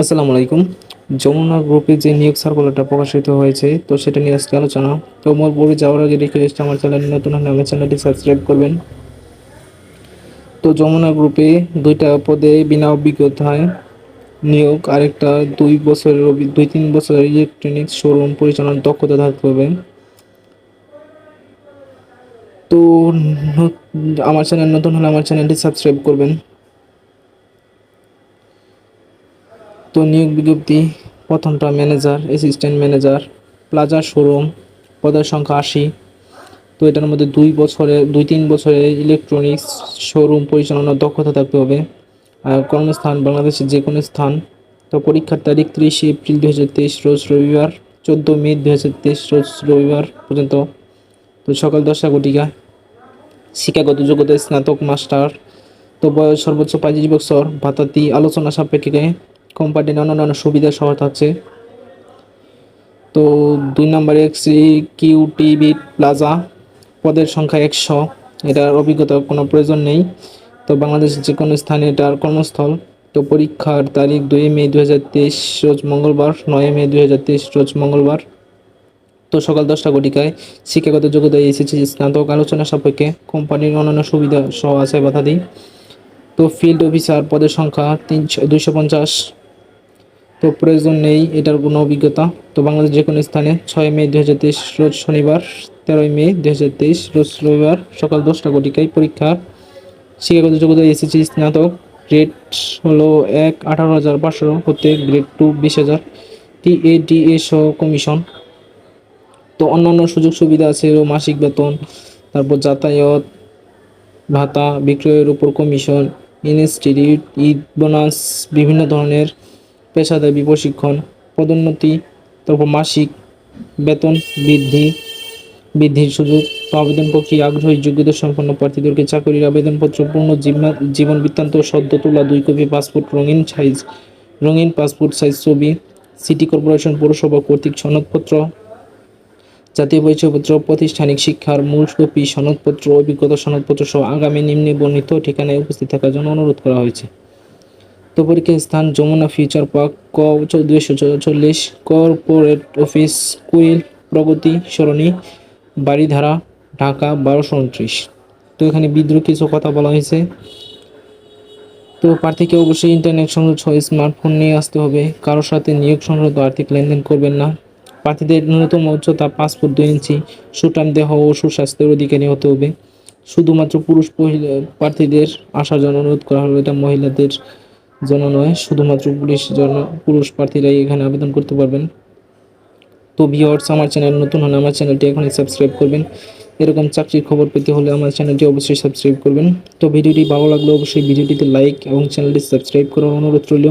আসসালামু আলাইকুম। যমুনা গ্রুপে যে নিয়োগ সার্কুলারটা প্রকাশিত হয়েছে, তো সেটা নিয়ে আজকে আলোচনা। তো মোর বলে যাওয়ার আগে রিকোয়েস্ট আমার চ্যানেল নতুন হলে আমার চ্যানেলটি সাবস্ক্রাইব করবেন। তো যমুনা গ্রুপে দুইটা পদে বিনা অভিজ্ঞতায় নিয়োগ, আরেকটা দুই বছরের দুই তিন বছরের ইলেকট্রনিক্স শোরুম পরিচালনার দক্ষতা থাকতে হবে। তো আমার চ্যানেল নতুন হলে আমার চ্যানেলটি সাবস্ক্রাইব করবেন। তো নিয়োগ বিজ্ঞপ্তি প্রথমটা manager assistant manager plaza showroom পদের সংখ্যা আশি। তো এটার মধ্যে দুই বছরে, দুই তিন বছরে ইলেকট্রনিক্স শোরুম পরিচালনার দক্ষতা থাকতে হবে। আর কর্মস্থান বাংলাদেশের যে কোনো স্থান। তো পরীক্ষার তারিখ তিরিশে এপ্রিল দু তেইশ, রোজ রবিবার। চোদ্দ মে দু হাজার তেইশ, রোজ রবিবার পর্যন্ত। তো সকাল দশটা ঘটিকা। শিক্ষাগত যোগ্যতা স্নাতক, মাস্টার। তো বয়স সর্বোচ্চ পঁয়ত্রিশ বছর। ভাতাতি, আলোচনা সাপেক্ষে কোম্পানির অন্যান্য সুবিধা সহ থাকছে তো দুই নম্বরে এক্সিকিউটিভ প্লাজা পদের সংখ্যা একশো। এটার অভিজ্ঞতার কোনো প্রয়োজন নেই। তো বাংলাদেশের যে কোনো স্থানে এটার কর্মস্থল। তো পরীক্ষার তারিখ দুই মে দু হাজার তেইশ, রোজ মঙ্গলবার, নয় মে দু হাজার তেইশ, রোজ মঙ্গলবার। তো সকাল দশটা ঘটিকায় শিক্ষাগত যোগ্যতা এসেছে স্নাতক, আলোচনা সাপেক্ষে কোম্পানির অন্যান্য সুবিধা সহ আছে বাধা দিই। তো ফিল্ড অফিসার পদের সংখ্যা তিনশো, দুইশো পঞ্চাশ। তো প্রয়োজন নেই, এটার কোনো অভিজ্ঞতা। তো বাংলাদেশ যে কোনো স্থানে ছয় মে দু হাজার তেইশ রোজ শনিবার, তেরোই মে দু হাজার তেইশ রোজ রবিবার সকাল দশটা ঘটিকায় পরীক্ষা। শিক্ষাগত যোগ্যতা এসেছি স্নাতক গ্রেড হলো এক, আঠারো হাজার পাঁচশো, হতে গ্রেড টু বিশ হাজার। টি এ ডি এ সহ কমিশন তো অন্যান্য সুযোগ সুবিধা আছে মাসিক বেতন, তারপর যাতায়াত, ভাতা, বিক্রয়ের উপর কমিশন ইনস্টিটিউট ঈদ বোনাস বিভিন্ন ধরনের পেশাদারী প্রশিক্ষণ, পদোন্নতি, তারপর মাসিক বেতন বৃদ্ধি, বৃদ্ধির সুযোগ আবেদন প্রক্রিয়া, আগ্রহী, যোগ্যতা সম্পন্ন প্রার্থীদেরকে চাকরির আবেদনপত্র, পূর্ণ জীবনা- জীবন বৃত্তান্ত, সদ্য তোলা দুই কপি পাসপোর্ট, রঙিন সাইজ, রঙিন পাসপোর্ট সাইজ ছবি, সিটি কর্পোরেশন পৌরসভা কর্তৃক সনদপত্র, জাতীয় পরিচয়পত্র, প্রাতিষ্ঠানিক শিক্ষার মূল কপি, সনদপত্র, অভিজ্ঞতা সনদপত্র সহ আগামী নিম্নে বর্ণিত ঠিকানায় উপস্থিত থাকার জন্য অনুরোধ করা হয়েছে। তো পরীক্ষার স্থান যমুনা ফিউচার পার্ক, ক চল্লিশ, কর্পোরেট অফিস, কুইল, প্রগতি, সরণি বাড়িধারা ঢাকা, বারোশো উনত্রিশ। তো এখানে বিদ্রোহ কিছু কথা বলা হয়েছে। তো প্রার্থীকে অবশ্যই ইন্টারনেট সংযোগ সহ স্মার্টফোন নিয়ে আসতে হবে। কারোর সাথে নিয়োগ সংক্রান্ত আর্থিক লেনদেন করবেন না। প্রার্থীদের ন্যূনতম উচ্চতা ফুট দুই ইঞ্চি সুটাম দেহ ও সুস্বাস্থ্যের অধিকারী হতে হবে। শুধুমাত্র পুরুষ প্রার্থীদের আসার জন্য অনুরোধ করা হলো। এটা মহিলাদের জন্য নয়, শুধুমাত্র পুলিশ জন্য পুরুষ প্রার্থীরাই এখানে আবেদন করতে পারবেন। তো ভিওয়ার্স আমার চ্যানেল নতুন হলে আমার চ্যানেলটি এখনই সাবস্ক্রাইব করবেন। এরকম চাকরির খবর পেতে হলে আমার চ্যানেলটি অবশ্যই সাবস্ক্রাইব করবেন। তো ভিডিওটি ভালো লাগলে অবশ্যই ভিডিওটিতে লাইক এবং চ্যানেলটি সাবস্ক্রাইব করার অনুরোধ রইল।